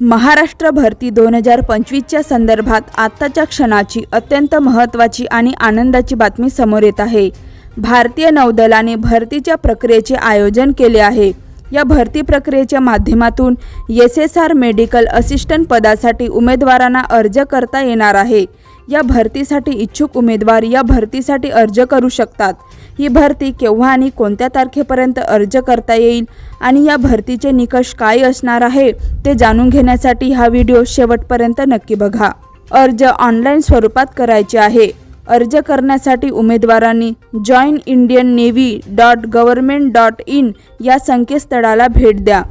महाराष्ट्र भरती दोन हजार पंचवीसच्या संदर्भात आत्ताच्या क्षणाची अत्यंत महत्त्वाची आणि आनंदाची बातमी समोर येत आहे. भारतीय नौदलाने भरतीच्या प्रक्रियेचे आयोजन केले आहे. या भरती प्रक्रियेच्या माध्यमातून S S R medical assistant पदासाठी उमेदवारांना अर्ज करता येणार आहे. या भरतीसाठी इच्छुक उमेदवार या भरतीसाठी अर्ज करू शकतात. ही भरती केव्हा आणि कोणत्या तारखेपर्यंत अर्ज करता येईल आणि या भरतीचे निकष काय असणार आहे ते जाणून घेण्यासाठी हा व्हिडिओ शेवटपर्यंत नक्की बघा. अर्ज ऑनलाईन स्वरूपात करायचे आहे. अर्ज करण्यासाठी उमेदवारांनी join Indian navy dot government dot in या संकेतस्थळाला भेट द्या.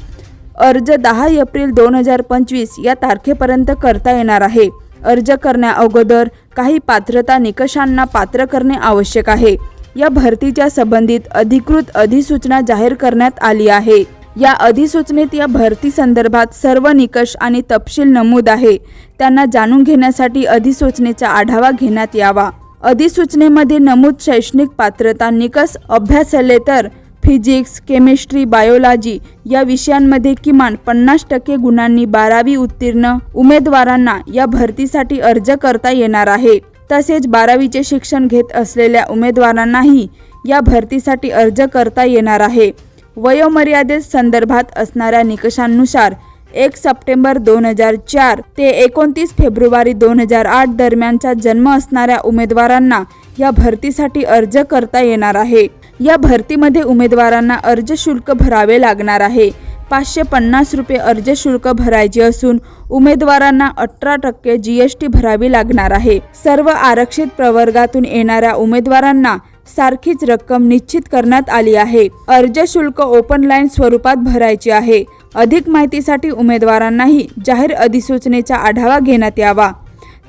अर्ज दहा एप्रिल दोन हजार पंचवीस या तारखेपर्यंत करता येणार आहे. अर्ज करण्या अगोदर काही पात्रता निकषांना पात्र करणे आवश्यक आहे. या भरतीच्या संबंधित अधिकृत अधिसूचना जाहीर करण्यात आली आहे. या अधिसूचनेत या भरती संदर्भात सर्व निकष आणि तपशील नमूद आहे. त्यांना जाणून घेण्यासाठी अधिसूचनेचा आढावा घेण्यात यावा. अधिसूचनेमध्ये नमूद शैक्षणिक पात्रता निकष अभ्यासले तर फिजिक्स केमिस्ट्री बायोलॉजी या विषयांमध्ये किमान पन्नास टक्के गुणांनी बारावी उत्तीर्ण उमेदवारांना या भरतीसाठी अर्ज करता येणार आहे. तसेच बारावीचे शिक्षण घेत असलेल्या उमेदवारांनाही या भरतीसाठी अर्ज करता येणार आहे. वयोमर्यादेत संदर्भात असणाऱ्या निकषांनुसार एक सप्टेंबर दोन हजार चार ते एकोणतीस फेब्रुवारी दोन हजार आठ दरम्यानचा जन्म असणाऱ्या उमेदवारांना या भरतीसाठी अर्ज करता येणार आहे. या भरतीमध्ये उमेदवारांना अर्ज शुल्क भरावे लागणार आहे. पाचशे पन्नास रुपये अर्ज शुल्क भरायचे असून उमेदवारांना अठरा टक्के जी एस टी भरावी लागणार आहे. सर्व आरक्षित प्रवर्गातून येणाऱ्या उमेदवारांना सारखीच रक्कम निश्चित करण्यात आली आहे. अर्ज शुल्क ओपन लाईन स्वरूपात भरायचे आहे. अधिक माहितीसाठी उमेदवारांनाही जाहीर अधिसूचनेचा आढावा घेण्यात यावा.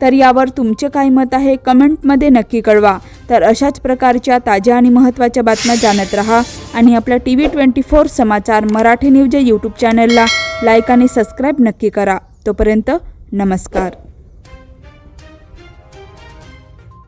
तर यावर तुमचे काय मत आहे? कमेंटमध्ये नक्की कळवा. तर अशाच प्रकारच्या ताज्या आणि महत्त्वाच्या बातम्या जाणत रहा आणि आपल्या टी व्ही ट्वेंटी फोर समाचार मराठी न्यूज या यूट्यूब चॅनलला लाईक आणि सबस्क्राईब नक्की करा. तोपर्यंत नमस्कार.